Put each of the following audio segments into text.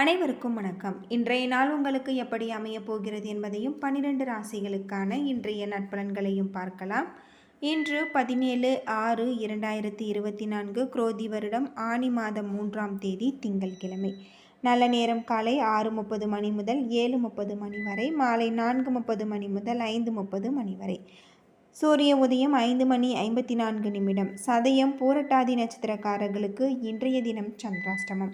அனைவருக்கும் வணக்கம். இன்றைய நாள் உங்களுக்கு எப்படி அமையப் போகிறது என்பதையும் பன்னிரண்டு ராசிகளுக்கான இன்றைய நட்பலன்களையும் பார்க்கலாம். இன்று பதினேழு ஆறு இரண்டாயிரத்தி இருபத்தி நான்கு குரோதி வருடம் ஆனி மாதம் மூன்றாம் தேதி திங்கள்கிழமை. நல்ல நேரம் காலை ஆறு முப்பது மணி முதல் ஏழு முப்பது மணி வரை மாலை நான்கு முப்பது மணி முதல் ஐந்து முப்பது மணி வரை. சூரிய உதயம் ஐந்து மணி ஐம்பத்தி நான்கு நிமிடம். சதயம் பூரட்டாதி நட்சத்திரக்காரர்களுக்கு இன்றைய தினம் சந்திராஷ்டமம்.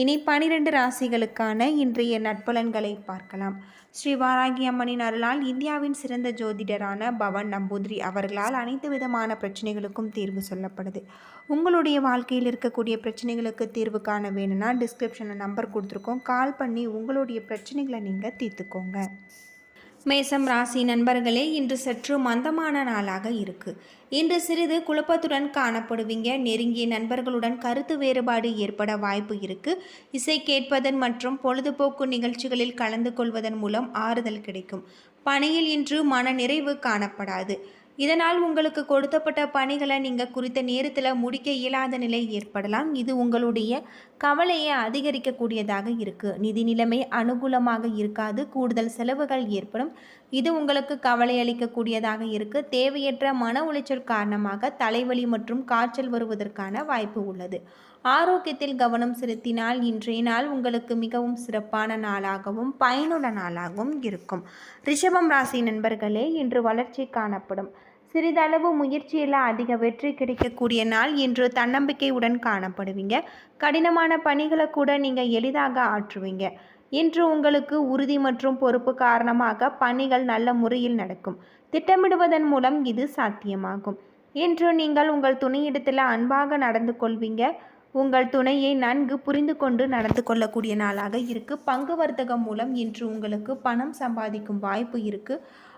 இனி பனிரெண்டு ராசிகளுக்கான இன்றைய நட்பலன்களை பார்க்கலாம். ஸ்ரீ வாராகி அம்மனின் அருளால் இந்தியாவின் சிறந்த ஜோதிடரான பவன் நம்பூதிரி அவர்களால் அனைத்து விதமான பிரச்சனைகளுக்கும் தீர்வு சொல்லப்படுது. உங்களுடைய வாழ்க்கையில் இருக்கக்கூடிய பிரச்சனைகளுக்கு தீர்வு காண வேணும்னா டிஸ்கிரிப்ஷனில் நம்பர் கொடுத்துருக்கோம். கால் பண்ணி உங்களுடைய பிரச்சனைகளை நீங்கள் தீர்த்துக்கோங்க. மேசம் ராசி நண்பர்களே இன்று சற்று மந்தமான நாளாக இருக்கு. இன்று சிறிது குழப்பத்துடன் காணப்படுவீங்க. நெருங்கிய நண்பர்களுடன் கருத்து வேறுபாடு ஏற்பட வாய்ப்பு இருக்கு. இசை கேட்பதன் மற்றும் பொழுதுபோக்கு நிகழ்ச்சிகளில் கலந்து கொள்வதன் மூலம் ஆறுதல் கிடைக்கும். பணியில் இன்று மன நிறைவு காணப்படாது. இதனால் உங்களுக்கு கொடுத்தப்பட்ட பணிகளை நீங்கள் குறித்த நேரத்தில் முடிக்க இயலாத நிலை ஏற்படலாம். இது உங்களுடைய கவலையை அதிகரிக்கக்கூடியதாக இருக்குது நிதி நிலைமை அனுகூலமாக இருக்காது. கூடுதல் செலவுகள் ஏற்படும். இது உங்களுக்கு கவலை அளிக்கக்கூடியதாக இருக்குது தேவையற்ற மன உளைச்சல் காரணமாக தலைவலி மற்றும் காய்ச்சல் வருவதற்கான வாய்ப்பு உள்ளது. ஆரோக்கியத்தில் கவனம் செலுத்தினால் இன்றைய நாள் உங்களுக்கு மிகவும் சிறப்பான நாளாகவும் பயனுள்ள நாளாகவும் இருக்கும். ரிஷபம் ராசி நண்பர்களே இன்று வளர்ச்சி காணப்படும். சிறிதளவு முயற்சியில் அதிக வெற்றி கிடைக்கக்கூடிய நாள் இன்று தன்னம்பிக்கையுடன் காணப்படுவீங்க. கடினமான பணிகளை கூட நீங்கள் எளிதாக ஆற்றுவீங்க. இன்று உங்களுக்கு உறுதி மற்றும் பொறுப்பு காரணமாக பணிகள் நல்ல முறையில் நடக்கும். திட்டமிடுவதன் மூலம் இது சாத்தியமாகும். இன்று நீங்கள் உங்கள் துணையிடத்தில் அன்பாக நடந்து கொள்வீங்க. உங்கள் துணையை நன்கு புரிந்து கொண்டு நடந்து கொள்ளக்கூடிய நாளாக இருக்கு. பங்கு வர்த்தகம் மூலம் இன்று உங்களுக்கு பணம் சம்பாதிக்கும் வாய்ப்பு இருக்கு.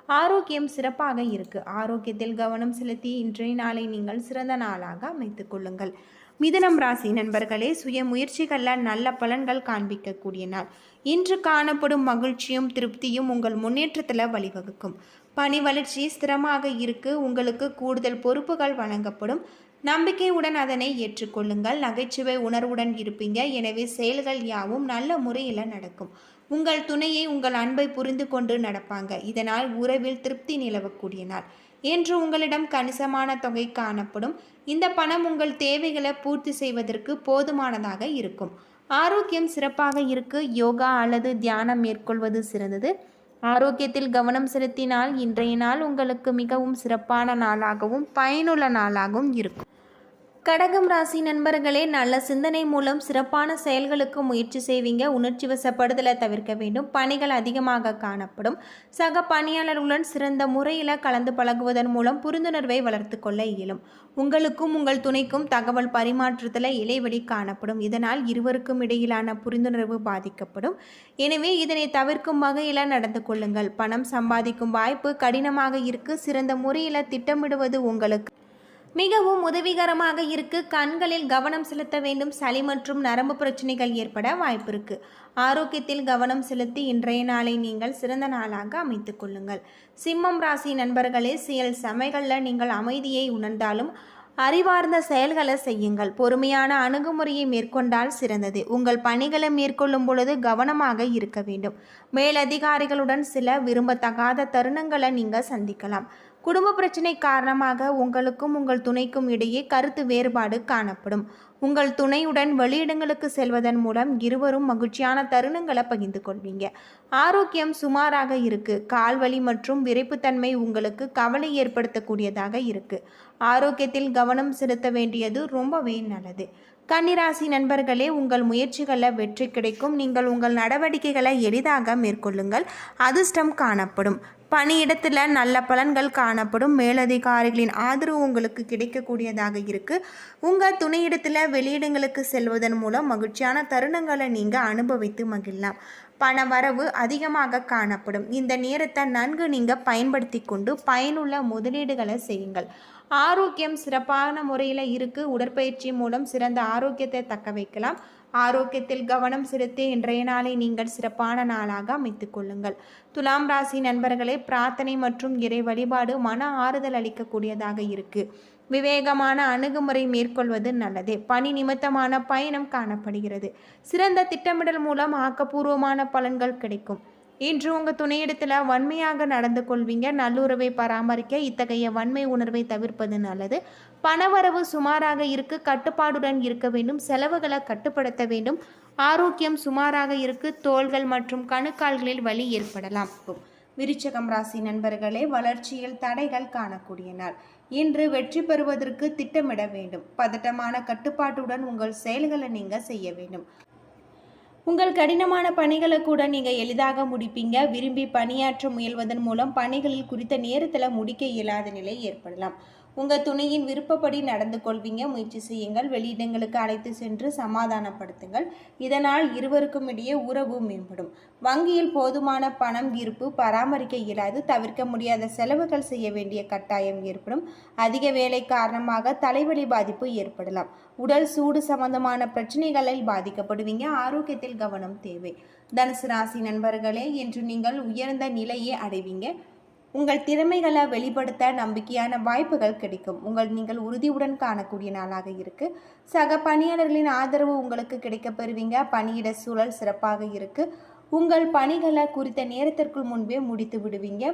ஆரோக்கியம் சிறப்பாக இருக்கு. ஆரோக்கியத்தில் கவனம் செலுத்தி இன்றைய நாளை நீங்கள் சிறந்த நாளாக அமைத்துக் கொள்ளுங்கள். மிதுனம் ராசி நண்பர்களே சுய முயற்சிகளில் நல்ல பலன்கள் காண்பிக்கக்கூடிய நாள். இன்று காணப்படும் மகிழ்ச்சியும் திருப்தியும் உங்கள் முன்னேற்றத்தில் வழிவகுக்கும். பணி வளர்ச்சி ஸ்திரமாக இருக்கு. உங்களுக்கு கூடுதல் பொறுப்புகள் வழங்கப்படும். நம்பிக்கையுடன் அதனை ஏற்றுக்கொள்ளுங்கள். நகைச்சுவை உணர்வுடன் இருப்பீங்க. எனவே செயல்கள் யாவும் நல்ல முறையில் நடக்கும். உங்கள் துணையை உங்கள் அன்பை புரிந்து கொண்டு நடப்பாங்க. இதனால் உறவில் திருப்தி நிலவக்கூடிய நாள். என்று உங்களிடம் கணிசமான தொகை காணப்படும். இந்த பணம் உங்கள் தேவைகளை பூர்த்தி செய்வதற்கு போதுமானதாக இருக்கும். ஆரோக்கியம் சிறப்பாக இருக்கு. யோகா அல்லது தியானம் மேற்கொள்வது சிறந்தது. ஆரோக்கியத்தில் கவனம் செலுத்தினால் இன்றைய நாள் உங்களுக்கு மிகவும் சிறப்பான நாளாகவும் பயனுள்ள நாளாகவும் இருக்கும். கடகம் ராசி நண்பர்களே நல்ல சிந்தனை மூலம் சிறப்பான செயல்களுக்கு முயற்சி செய்வீங்க. உணர்ச்சி வசப்படுதலை தவிர்க்க வேண்டும். பணிகள் அதிகமாக காணப்படும். சக பணியாளர்களுடன் சிறந்த முறையில் கலந்து பழகுவதன் மூலம் புரிந்துணர்வை வளர்த்து கொள்ள இயலும். உங்களுக்கும் உங்கள் துணைக்கும் தகவல் பரிமாற்றத்தில் இலைவெளி காணப்படும். இதனால் இருவருக்கும் இடையிலான புரிந்துணர்வு பாதிக்கப்படும். எனவே இதனை தவிர்க்கும் வகையில் நடந்து கொள்ளுங்கள். பணம் சம்பாதிக்கும் வாய்ப்பு கடினமாக இருக்கு. சிறந்த முறையில் திட்டமிடுவது உங்களுக்கு மிகவும் உதவிகரமாக இருக்கு. கண்களில் கவனம் செலுத்த வேண்டும். சளி மற்றும் நரம்பு பிரச்சனைகள் ஏற்பட வாய்ப்பு இருக்கு. ஆரோக்கியத்தில் கவனம் செலுத்தி இன்றைய நாளை நீங்கள் சிறந்த நாளாக அமைத்துக் கொள்ளுங்கள். சிம்மம் ராசி நண்பர்களே சில சமைகளில் நீங்கள் அமைதியை உணர்ந்தாலும் அறிவார்ந்த செயல்களை செய்யுங்கள். பொறுமையான அணுகுமுறையை மேற்கொண்டால் சிறந்தது. உங்கள் பணிகளை மேற்கொள்ளும் பொழுது கவனமாக இருக்க வேண்டும். மேலதிகாரிகளுடன் சில விரும்பத்தகாத தருணங்களை நீங்கள் சந்திக்கலாம். குடும்ப பிரச்சனை காரணமாக உங்களுக்கும் உங்கள் துணைக்கும் இடையே கருத்து வேறுபாடு காணப்படும். உங்கள் துணையுடன் வெளியிடங்களுக்கு செல்வதன் மூலம் இருவரும் மகிழ்ச்சியான தருணங்களை பகிர்ந்து கொள்வீங்க. ஆரோக்கியம் சுமாராக இருக்கு. கால்வலி மற்றும் விரைப்புத்தன்மை உங்களுக்கு கவலை ஏற்படுத்தக்கூடியதாக இருக்கு. ஆரோக்கியத்தில் கவனம் செலுத்த வேண்டியது ரொம்பவே நல்லது. கன்னிராசி நண்பர்களே உங்கள் முயற்சிகளில் வெற்றி கிடைக்கும். நீங்கள் உங்கள் நடவடிக்கைகளை எளிதாக மேற்கொள்ளுங்கள். அதிர்ஷ்டம் காணப்படும். பணியிடத்தில் நல்ல பலன்கள் காணப்படும். மேலதிகாரிகளின் ஆதரவு உங்களுக்கு கிடைக்கக்கூடியதாக இருக்குது உங்கள் துணையிடத்தில் வெளியிடங்களுக்கு செல்வதன் மூலம் மகிழ்ச்சியான தருணங்களை நீங்கள் அனுபவித்து மகிழலாம். பண வரவு அதிகமாக காணப்படும். இந்த நேரத்தை நன்கு நீங்கள் பயன்படுத்தி கொண்டு பயனுள்ள முதலீடுகளை செய்யுங்கள். ஆரோக்கியம் சிறப்பான முறையில் இருக்குது உடற்பயிற்சி மூலம் சிறந்த ஆரோக்கியத்தை தக்க வைக்கலாம். ஆரோக்கியத்தில் கவனம் செலுத்தி இன்றைய நாளை நீங்கள் சிறப்பான நாளாக அமைத்துக் கொள்ளுங்கள். துலாம் ராசி நண்பர்களே பிரார்த்தனை மற்றும் இறை வழிபாடு மன ஆறுதல் அளிக்கக்கூடியதாக இருக்கு. விவேகமான அணுகுமுறை மேற்கொள்வது நல்லது. பணி நிமித்தமான பயணம் காணப்படுகிறது. சிறந்த திட்டமிடல் மூலம் ஆக்கப்பூர்வமான பலன்கள் கிடைக்கும். இன்று உங்கள் துணையிடத்தில் வன்மையாக நடந்து கொள்வீங்க. நல்லுறவை பராமரிக்க இத்தகைய வன்மை உணர்வை தவிர்ப்பது நல்லது. பணவரவு சுமாராக இருக்கு. கட்டுப்பாடுடன் இருக்க வேண்டும். செலவுகளை கட்டுப்படுத்த வேண்டும். ஆரோக்கியம் சுமாராக இருக்கு. தோள்கள் மற்றும் கணுக்கால்களில் வலி ஏற்படலாம். விருச்சகம் ராசி நண்பர்களே வளர்ச்சியில் தடைகள் காணக்கூடிய நாள். இன்று வெற்றி பெறுவதற்கு திட்டமிட வேண்டும். பதட்டமான கட்டுப்பாட்டுடன் உங்கள் செயல்களை நீங்கள் செய்ய வேண்டும். உங்கள் கடினமான பணிகளை கூட நீங்கள் எளிதாக முடிப்பீங்க. விரும்பி பணியாற்ற முயல்வதன் மூலம் பணிகளில் குறித்த நேரத்தில் முடிக்க இயலாத நிலை ஏற்படலாம். உங்கள் துணையின் விருப்பப்படி நடந்து கொள்வீங்க. முயற்சி செய்யுங்கள். வெளியிடங்களுக்கு அழைத்து சென்று சமாதானப்படுத்துங்கள். இதனால் இருவருக்கும் இடையே உறவு மேம்படும். வங்கியில் போதுமான பணம் இருப்பு பராமரிக்க இயலாது. தவிர்க்க முடியாத செலவுகள் செய்ய வேண்டிய கட்டாயம் ஏற்படும். அதிக வேலை காரணமாக தலைவலி பாதிப்பு ஏற்படலாம். உடல் சூடு சம்பந்தமான பிரச்சனைகளில் பாதிக்கப்படுவீங்க. ஆரோக்கியத்தில் கவனம் தேவை. தனுசு ராசி நண்பர்களே இன்று நீங்கள் உயர்ந்த நிலையை அடைவீங்க. உங்கள் திறமைகளை வெளிப்படுத்த நம்பிக்கையான வாய்ப்புகள் கிடைக்கும். உங்கள் நீங்கள் உறுதியுடன் காணக்கூடிய நாளாக இருக்கு. சக பணியாளர்களின் ஆதரவு உங்களுக்கு கிடைக்க பெறுவீங்க. பணியிட சூழல் சிறப்பாக இருக்கு. உங்கள் பணிகளை குறித்த நேரத்திற்குள் முன்பே முடித்து விடுவீங்க.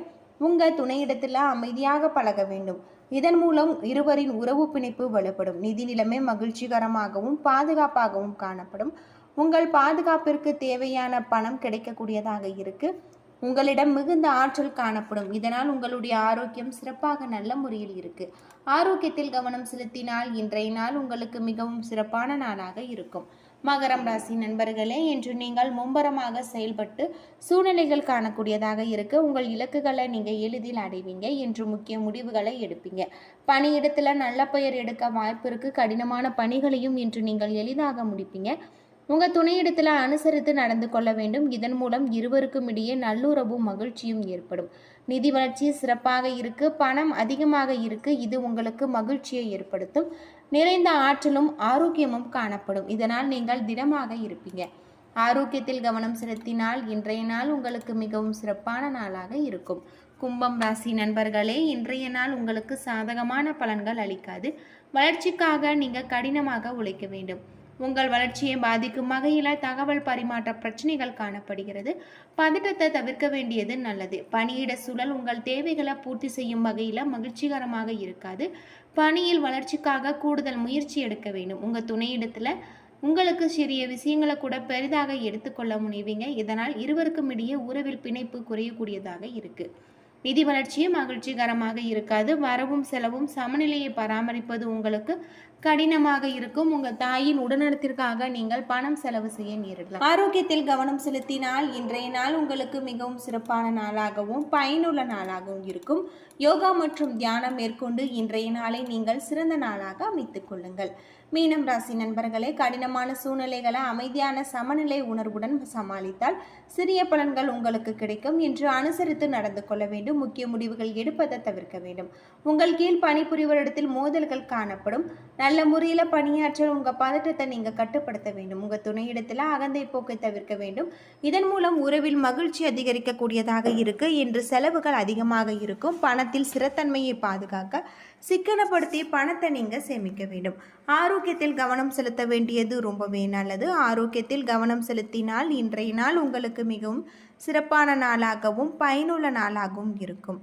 உங்கள் துணையிடத்தில் அமைதியாக பழக வேண்டும். இதன் மூலம் இருவரின் உறவு பிணைப்பு வலுப்படும். நிதி நிலைமை மகிழ்ச்சிகரமாகவும் பாதுகாப்பாகவும் காணப்படும். உங்கள் பாதுகாப்பிற்கு தேவையான பணம் கிடைக்கக்கூடியதாக இருக்குது உங்களிடம் மிகுந்த ஆற்றல் காணப்படும். இதனால் உங்களுடைய ஆரோக்கியம் சிறப்பாக நல்ல முறையில் இருக்கு. ஆரோக்கியத்தில் கவனம் செலுத்தினால் இன்றைய நாள் உங்களுக்கு மிகவும் சிறப்பான நாளாக இருக்கும். மகரம் ராசி நண்பர்களே இன்று நீங்கள் மும்பரமாக செயல்பட்டு சூழ்நிலைகள் காணக்கூடியதாக இருக்கு. உங்கள் இலக்குகளை நீங்கள் எளிதில் அடைவீங்க. என்று முக்கிய முடிவுகளை எடுப்பீங்க. பணியிடத்தில் நல்ல பெயர் எடுக்க வாய்ப்பு இருக்கு. கடினமான பணிகளையும் இன்று நீங்கள் எளிதாக முடிப்பீங்க. உங்கள் துணையிடத்தில் அனுசரித்து நடந்து கொள்ள வேண்டும். இதன் மூலம் இருவருக்கும் இடையே நல்லுறவும் மகிழ்ச்சியும் ஏற்படும். நிதி வளர்ச்சி சிறப்பாக இருக்கு. பணம் அதிகமாக இருக்கு. இது உங்களுக்கு மகிழ்ச்சியை ஏற்படுத்தும். நிறைந்த ஆற்றலும் ஆரோக்கியமும் காணப்படும். இதனால் நீங்கள் திடமாக இருப்பீங்க. ஆரோக்கியத்தில் கவனம் செலுத்தினால் இன்றைய நாள் உங்களுக்கு மிகவும் சிறப்பான நாளாக இருக்கும். கும்பம் ராசி நண்பர்களே இன்றைய நாள் உங்களுக்கு சாதகமான பலன்கள் அளிக்காது. வளர்ச்சிக்காக நீங்கள் கடினமாக உழைக்க வேண்டும். உங்கள் வளர்ச்சியை பாதிக்கும் வகையில் தகவல் பரிமாற்ற பிரச்சனைகள் காணப்படுகிறது. பதட்டத்தை தவிர்க்க வேண்டியது நல்லது. பணியிட சூழல் உங்கள் தேவைகளை பூர்த்தி செய்யும் வகையில் மகிழ்ச்சிகரமாக இருக்காது. பணியில் வளர்ச்சிக்காக கூடுதல் முயற்சி எடுக்க வேண்டும். உங்கள் துணையிடத்தில் உங்களுக்கு சிறிய விஷயங்களை கூட பெரிதாக எடுத்துக்கொள்ள முனைவீங்க. இதனால் இருவருக்கும் இடையே உறவில் பிணைப்பு குறையக்கூடியதாக இருக்கு. நிதி வளர்ச்சியும் மகிழ்ச்சிகரமாக இருக்காது. வரவும் செலவும் சமநிலையை பராமரிப்பது உங்களுக்கு கடினமாக இருக்கும். உங்கள் தாயின் உடல்நலத்திற்காக நீங்கள் பணம் செலவு செய்ய நேரிடலாம். ஆரோக்கியத்தில் கவனம் செலுத்தினால் இன்றைய நாள் உங்களுக்கு மிகவும் சிறப்பான நாளாகவும் பயனுள்ள நாளாகவும் இருக்கும். யோகா மற்றும் தியானம் மேற்கொண்டு இன்றைய நாளை நீங்கள் சிறந்த நாளாக அமைத்துக் கொள்ளுங்கள். மீனம் ராசி நண்பர்களே கடினமான சூழ்நிலைகளை அமைதியான சமநிலை உணர்வுடன் சமாளித்தால் சிறிய பலன்கள் உங்களுக்கு கிடைக்கும் என்று அனுசரித்து நடந்து கொள்ள வேண்டும். முக்கிய முடிவுகள் எடுப்பதை தவிர்க்க வேண்டும். உங்கள் கீழ் பணிபுரிவரிடத்தில் மோதல்கள் காணப்படும். நல்ல நல்ல முறையில் பணியாற்ற உங்கள் பதற்றத்தை நீங்கள் கட்டுப்படுத்த வேண்டும். உங்கள் துணையிடத்தில் அகந்தை போக்கை தவிர்க்க வேண்டும். இதன் மூலம் உறவில் மகிழ்ச்சி அதிகரிக்கக்கூடியதாக இருக்கு. என்று செலவுகள் அதிகமாக இருக்கும். பணத்தில் சிறத்தன்மையை பாதுகாக்க சிக்கனப்படுத்தி பணத்தை நீங்கள் சேமிக்க வேண்டும். ஆரோக்கியத்தில் கவனம் செலுத்த வேண்டியது ரொம்பவே நல்லது. ஆரோக்கியத்தில் கவனம் செலுத்தினால் இன்றைய நாள் உங்களுக்கு மிகவும் சிறப்பான நாளாகவும் பயனுள்ள நாளாகவும் இருக்கும்.